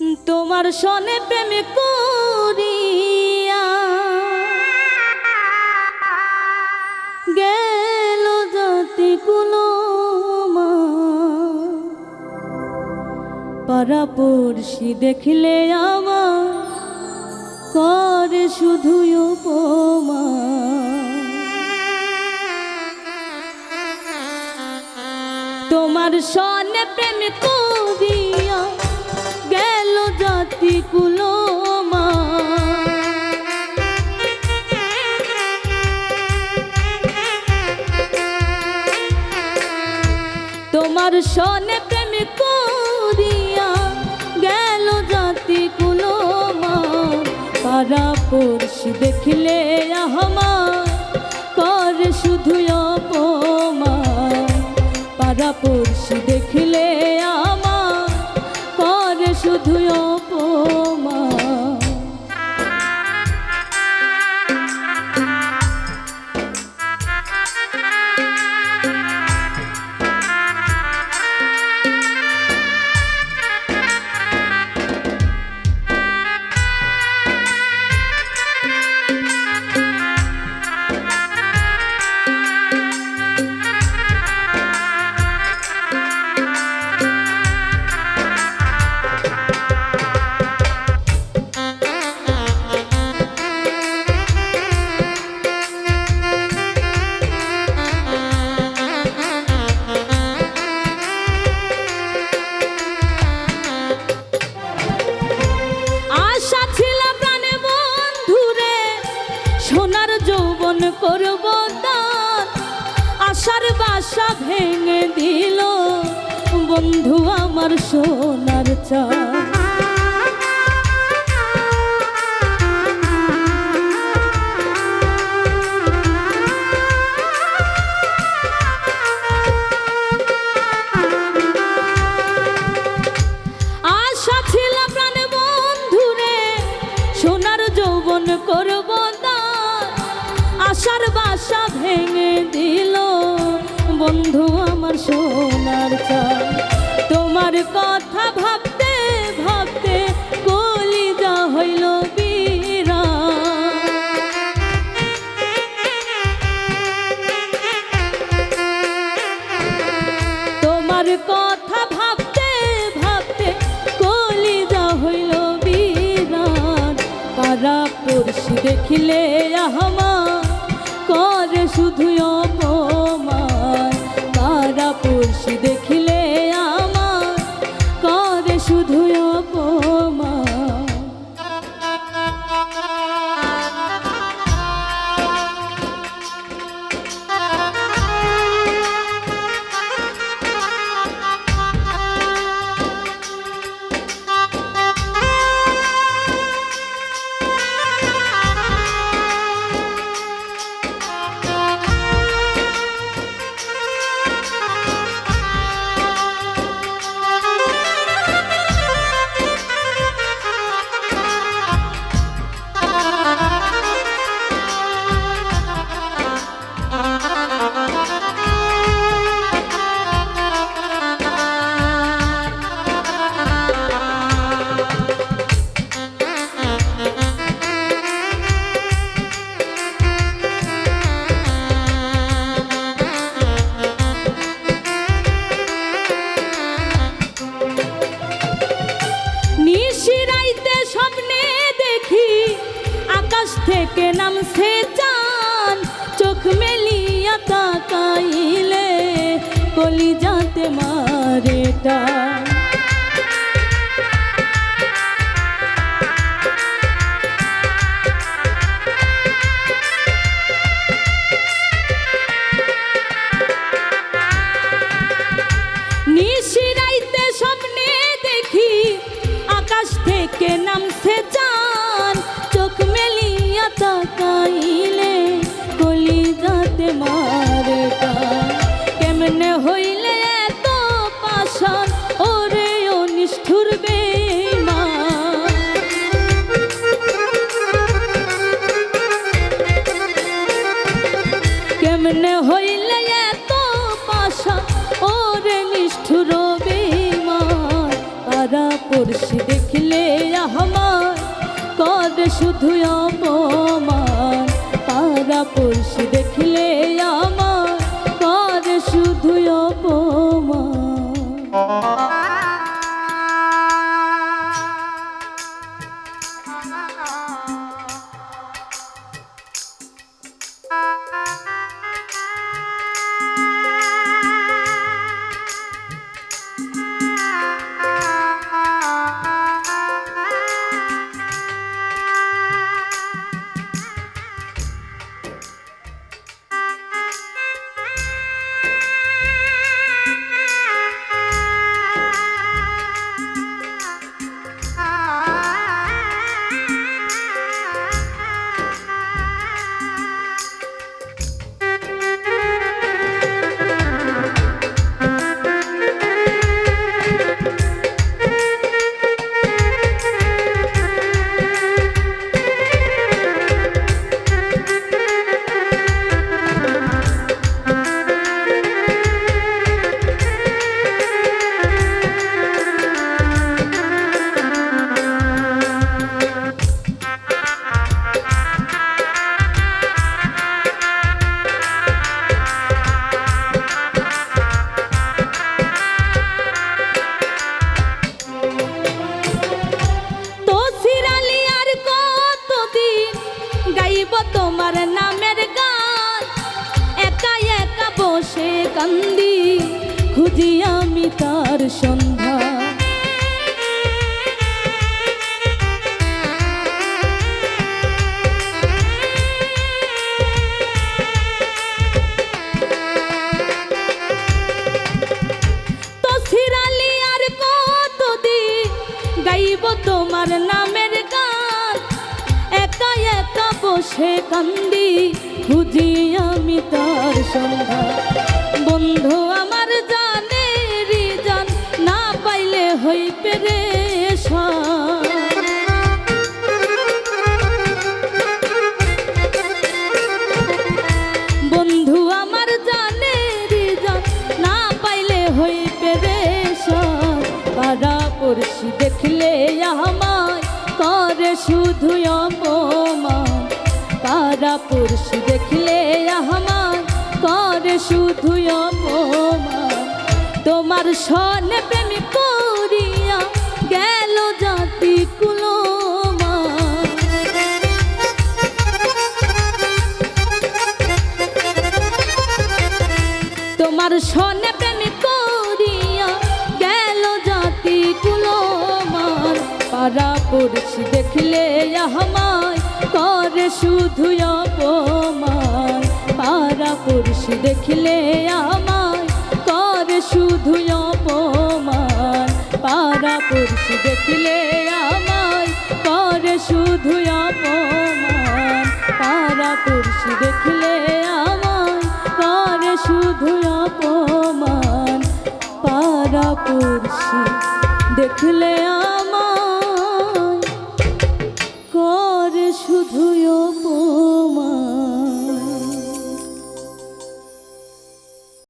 তোমার সনে প্রেম করিয়া গেল জাতি কুলো পাড়াপড়শি দেখলে আমার করে শুধু উপমা। তোমার সনে প্রেম করিয়া সনে প্রেম করিয়া গেল জাতি কুলোমা পাড়া পড়শি দেখলে আমার কর শুধু অপমান। পাড়া পড়শি দেখলে আমার কর শুধু অপমান। আশার বাসা ভেঙে দিল। বন্ধু আমার সোনার চা বন্ধু আমার সোনার চাল তোমার কথা ভাবতে ভাবতে কলিজা হইল বীরা তোমার কথা ভাবতে ভাবতে হইল বিরান পাড়া দেখিলে আমার শুধু থেকে নামছে চান চোখ মেলিয়া তাকাইলে কলিজাতে মারে কেমনে হইলে এত পাশা, ওরে নিষ্ঠুর বেমার পাড়া পড়শি দেখলে আমার কর শুধু অপমান। পাড়া তোমার নামের গান। একা একা বসে কান্দি খুঁজি আমি তার সন্ধ্যা বসে কান্দি খুঁজি আমি তার সন্ধ্যা বন্ধু পাড়া পড়শি দেখলে আমায় করে শুধু তোমার সনে প্রেমী করিয়া গেল জাতি কুলমা তোমার সনে প্রেমী করিয়া গেল জাতি কুলমান। পাড়া পড়ছি দেখলে আমায় করে শুধু অপমান। পাড়া পড়ছি দেখলে আমায়, করে শুধু অপমান। পাড়া পড়ছি দেখলে আমায়, করে শুধু অপমান। পাড়া পড়ছি দেখলে আমায়, করে শুধু অপমান। পাড়া পড়ছি দেখলে আমায়